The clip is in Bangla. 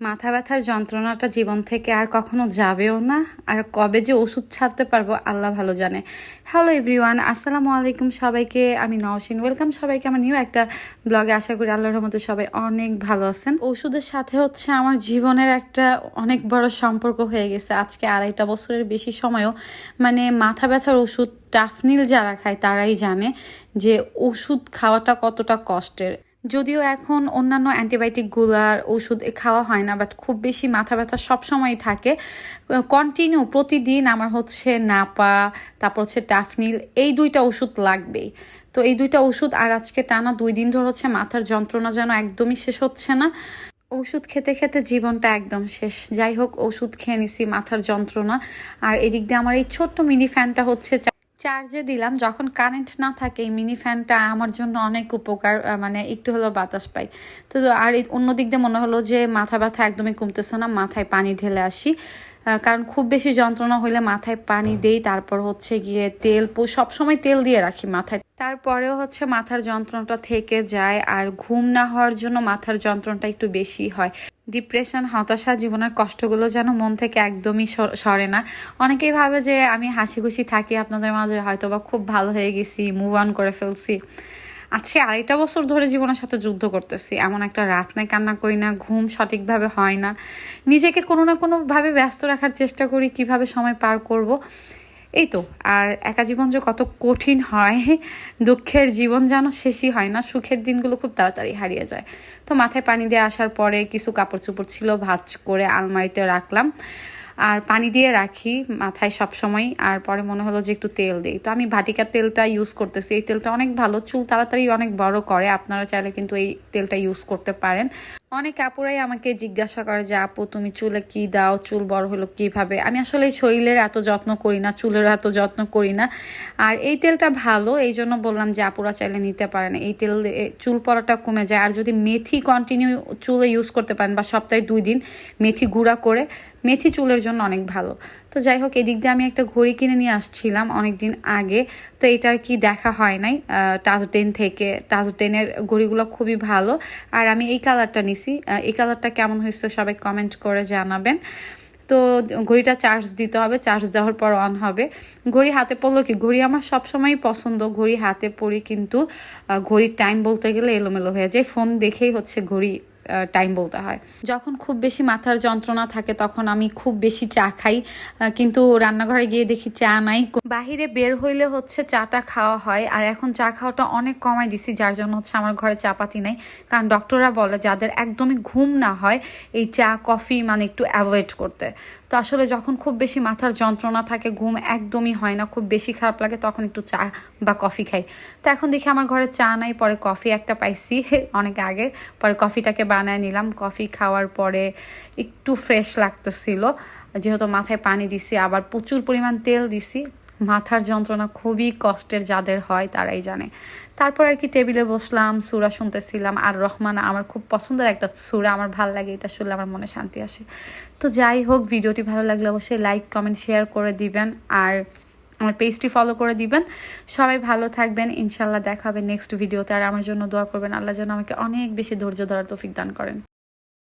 মাথা ব্যথার যন্ত্রণাটা জীবন থেকে আর কখনো যাবেও না। আর কবে যে ওষুধ ছাড়তে পারব, আল্লাহ ভালো জানে। হ্যালো এভরিওয়ান আসসালামু আলাইকুম সবাইকে। আমি নওশিন। ওয়েলকাম সবাইকে আমার নিউ একটা ব্লগে আশা করি আল্লাহর মতো সবাই অনেক ভালো আছেন। ওষুধের সাথে হচ্ছে আমার জীবনের একটা অনেক বড় সম্পর্ক হয়ে গেছে। আজকে আড়াইটা বছরের বেশি সময়ও মানে মাথা ব্যথার ওষুধ টাফনিল যারা খায়, তারাই জানে যে ওষুধ খাওয়াটা কতটা কষ্টের। যদিও এখন অন্যান্য অ্যান্টিবায়োটিকগুলার ওষুধ খাওয়া হয় না বাট খুব বেশি মাথা ব্যথা সবসময় থাকে। কন্টিনিউ প্রতিদিন আমার হচ্ছে নাপা, তারপর হচ্ছে টাফনিল এই দুইটা ওষুধ লাগবেই। তো এই দুইটা ওষুধ আর আজকে টানা দুই দিন ধরে হচ্ছে মাথার যন্ত্রণা যেন একদমই শেষ হচ্ছে না। ওষুধ খেতে খেতে জীবনটা একদম শেষ। যাই হোক, ওষুধ খেয়ে নিছি মাথার যন্ত্রণা। আর এদিক দিয়ে আমার এই ছোট্ট মিনি ফ্যানটা হচ্ছে চার্জে দিলাম। যখন কারেন্ট না থাকে এই মিনি ফ্যানটা আমার জন্য অনেক উপকার মানে একটু হলেও বাতাস পাই। তো আর অন্য দিক দিয়ে মনে হলো যে মাথা ব্যথা একদমই কমতেছে না মাথায় পানি ঢেলে আসি। কারণ খুব বেশি যন্ত্রণা হলে মাথায় পানি দেই তারপর হচ্ছে গিয়ে তেল পো- সবসময় তেল দিয়ে রাখি মাথায়। তারপরেও হচ্ছে মাথার যন্ত্রণাটা থেকে যায় আর ঘুম না হওয়ার জন্য মাথার যন্ত্রণাটা একটু বেশি হয়। ডিপ্রেশন, হতাশা, জীবনের কষ্টগুলো যেন মন থেকে একদমই সর- না। অনেকেই ভাবে যে আমি হাসি খুশি থাকি, আপনাদের মাঝে হয়তো বা খুব ভালো হয়ে গেছি মুভ অন করে ফেলছি। আজকে আড়াইটা বছর ধরে জীবনের সাথে যুদ্ধ করতেছি। এমন একটা রাত নাই, কান্না করি না, ঘুম সঠিকভাবে হয় না। নিজেকে কোনো না কোনোভাবে ব্যস্ত রাখার চেষ্টা করি, কীভাবে সময় পার করব। এই তো আর একা জীবন যে কত কঠিন হয়, দুঃখের জীবন যেন শেষই হয় না, সুখের দিনগুলো খুব তাড়াতাড়ি হারিয়ে যায়। তো মাথায় পানি দিয়ে আসার পরে কিছু কাপড় চোপড় ছিল, ভাজ করে আলমারিতে রাখলাম। আর পানি দিয়ে রাখি মাথায় সব সময় আর পরে মনে হলো যে একটু তেল দিই। তো আমি ভাটিকার তেলটা ইউজ করতেছি। এই তেলটা অনেক ভালো, চুল তাড়াতাড়ি অনেক বড় করে, আপনারা চাইলে কিন্তু এই তেলটা ইউজ করতে পারেন। অনেক আপুরাই আমাকে জিজ্ঞাসা করে যে, আপু, তুমি চুলে কি দাও? চুল বড় হলো কীভাবে? আমি আসলে শরীরের এত যত্ন করি না, চুলের এত যত্ন করি না। আর এই তেলটা ভালো, এই জন্য বললাম যে, আপুরা চাইলে নিতে পারেন। এই তেল চুল পড়াটা কমে যায়। আর যদি মেথি কন্টিনিউ চুলে ইউজ করতে পারেন বা সপ্তাহে দুই দিন মেথি গুঁড়া করে, মেথি চুলের জন্য অনেক ভালো। তো যাই হোক এদিক দিয়ে আমি একটা ঘড়ি কিনে নিয়ে আসছিলাম অনেক দিন আগে। তো এটার কি দেখা হয় নাই। টাচ টাচডেন থেকে। টাচ টাচডেনের ঘড়িগুলো খুবই ভালো। আর আমি এই কালারটা নিছি। এই কালারটা কেমন হয়েছে সবাই কমেন্ট করে জানাবেন। তো ঘড়িটা চার্জ দিতে হবে। চার্জ দেওয়ার পর অন হবে। ঘড়ি হাতে পড়ল কি? ঘড়ি আমার সবসময়ই পছন্দ। ঘড়ি হাতে পড়ি কিন্তু ঘড়ির টাইম বলতে গেলে এলোমেলো হয়ে যায়। ফোন দেখেই হচ্ছে ঘড়ি টাইম বলতে হয়। যখন খুব বেশি মাথার যন্ত্রণা থাকে, তখন আমি খুব বেশি চা খাই। কিন্তু রান্নাঘরে গিয়ে দেখি চা নাই। বাহিরে বের হইলে হচ্ছে চাটা খাওয়া হয়। আর এখন চা খাওয়াটা অনেক কমাই দিছি, যার জন্য হচ্ছে আমার ঘরে চাপাতি নাই। কারণ ডক্টররা বলে যাদের একদমই ঘুম না হয়, এই চা কফি মানে একটু অ্যাভয়েড করতে। তো আসলে যখন খুব বেশি মাথার যন্ত্রণা থাকে, ঘুম একদমই হয় না, খুব বেশি খারাপ লাগে, তখন একটু চা বা কফি খাই। তো এখন দেখি আমার ঘরে চা নাই, পরে কফি একটা পাইছি, অনেক আগে পরে কফিটাকে বানায় নিলাম। কফি খাওয়ার পরে একটু ফ্রেশ লাগতেছিল। যেহেতু মাথায় পানি দিছি, আবার প্রচুর পরিমাণ তেল দিছি। মাথার যন্ত্রণা খুবই কষ্টের যাদের হয় তারাই জানে। তারপর আর কি টেবিলে বসলাম, সুরা শুনতেছিলাম। আর রহমান আমার খুব পছন্দের একটা সুরা, আমার ভালো লাগে, এটা শুনলে আমার মনে শান্তি আসে। তো যাই হোক, ভিডিওটি ভালো লাগলে অবশ্যই লাইক কমেন্ট শেয়ার করে দিবেন। আর আমার পেজটি ফলো করে দিবেন। সবাই ভালো থাকবেন, ইনশাল্লাহ দেখাবে নেক্সট ভিডিওতে আর আমার জন্য দোয়া করবেন, আল্লাহ যেন আমাকে অনেক বেশি ধৈর্য ধরার তৌফিক দান করেন।